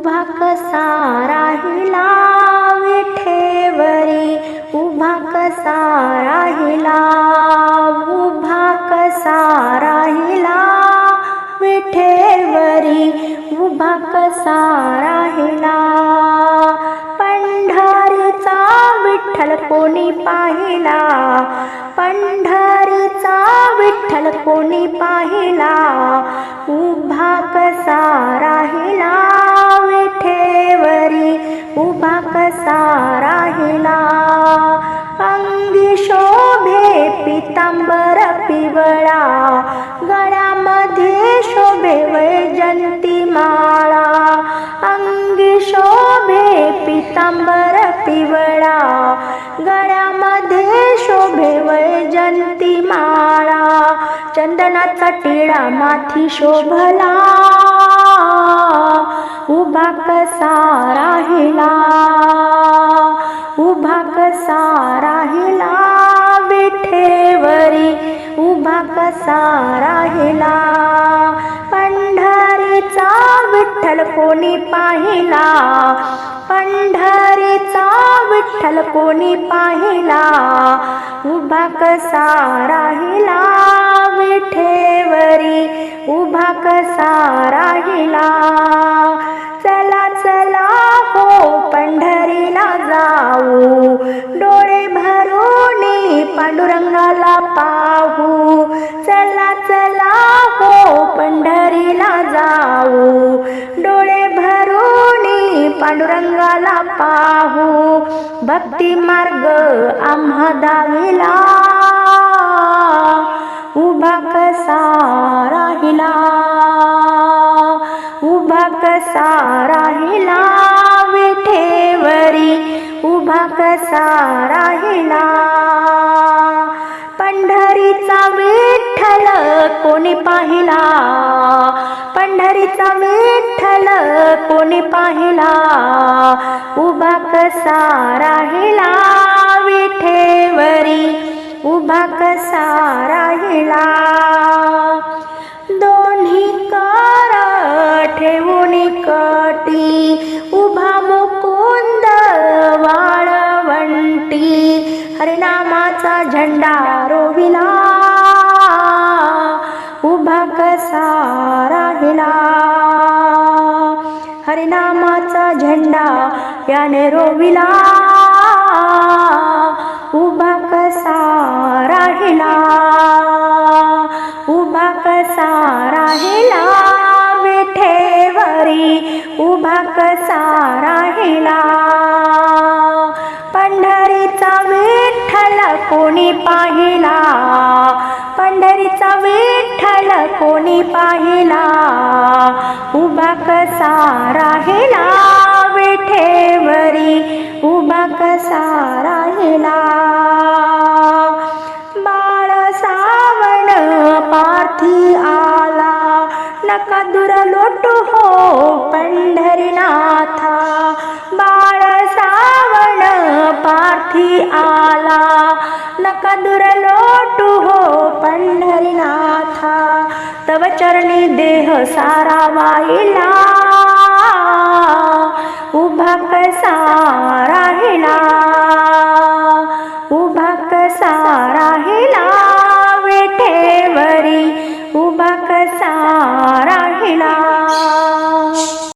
उभा कसा राहिला विठेवरी? उभा कसा राहिला? उभा कसा राहिला विठेवरी? उभा कसा राहिला? पंढरीचा विठ्ठल कोणी पाहिला? पंढरीचा विठ्ठल कोणी पाहिला? उभा कसा राहिला उभा कसा राहिला अंगी शोभे पितांबर पिवळा. गळ्यामध्ये शोभे वैजंती माळा. अंगी शोभे पितांबर पिवळा. गळ्यामध्ये शोभे वैजंती माळा. चंदनाचा टिळा माथी शोभला. उभा कसा राहिला कसा राहिला पंढरीचा विठ्ठल कोणी पाहिला? पंढरीचा विठ्ठल कोणी पाहिला? उभा कसा राहिला विठेवरी? उभा कसा राहिला? चला चला हो पंढरीला जाऊ. डोळे भरून पांडुरंगाला पा पांडुरंगाला पाहू. भक्ती मार्ग आम्हा दाविला उभा कसा राहिला उभा कसा राहिला विठेवरी उभा कसा राहिला पंढरीचा विठ्ठल कोणी पाहिला? पंढरीचा विठ्ठल कोणी पाहिला? उभा कसा राहिला विठेवरी? उभा कसा राहिला? दोन्ही कर ठेवून कटी उभा मुकुंद वाळवंटी. हरिनामाचा झेंडा रोविला नामाचा झेंडा याने रोविला. उभा कसा राहिला. उभा कसा राहिला विठेवरी. उभा कसा राहिला. पंढरीचा विठ्ठल कोणी पाहिला. पंढरीचा विठ्ठल कोणी पाहिला? उभा कसा राहिला विठेवरी? उभा कसा राहिला? बाळ सावण पार्थी आला. नका दुर लोटू हो पंढरीनाथा. बाळ सावण पार्थी आला. नका दुर लोट तव चरणी देह सारा वाहिला.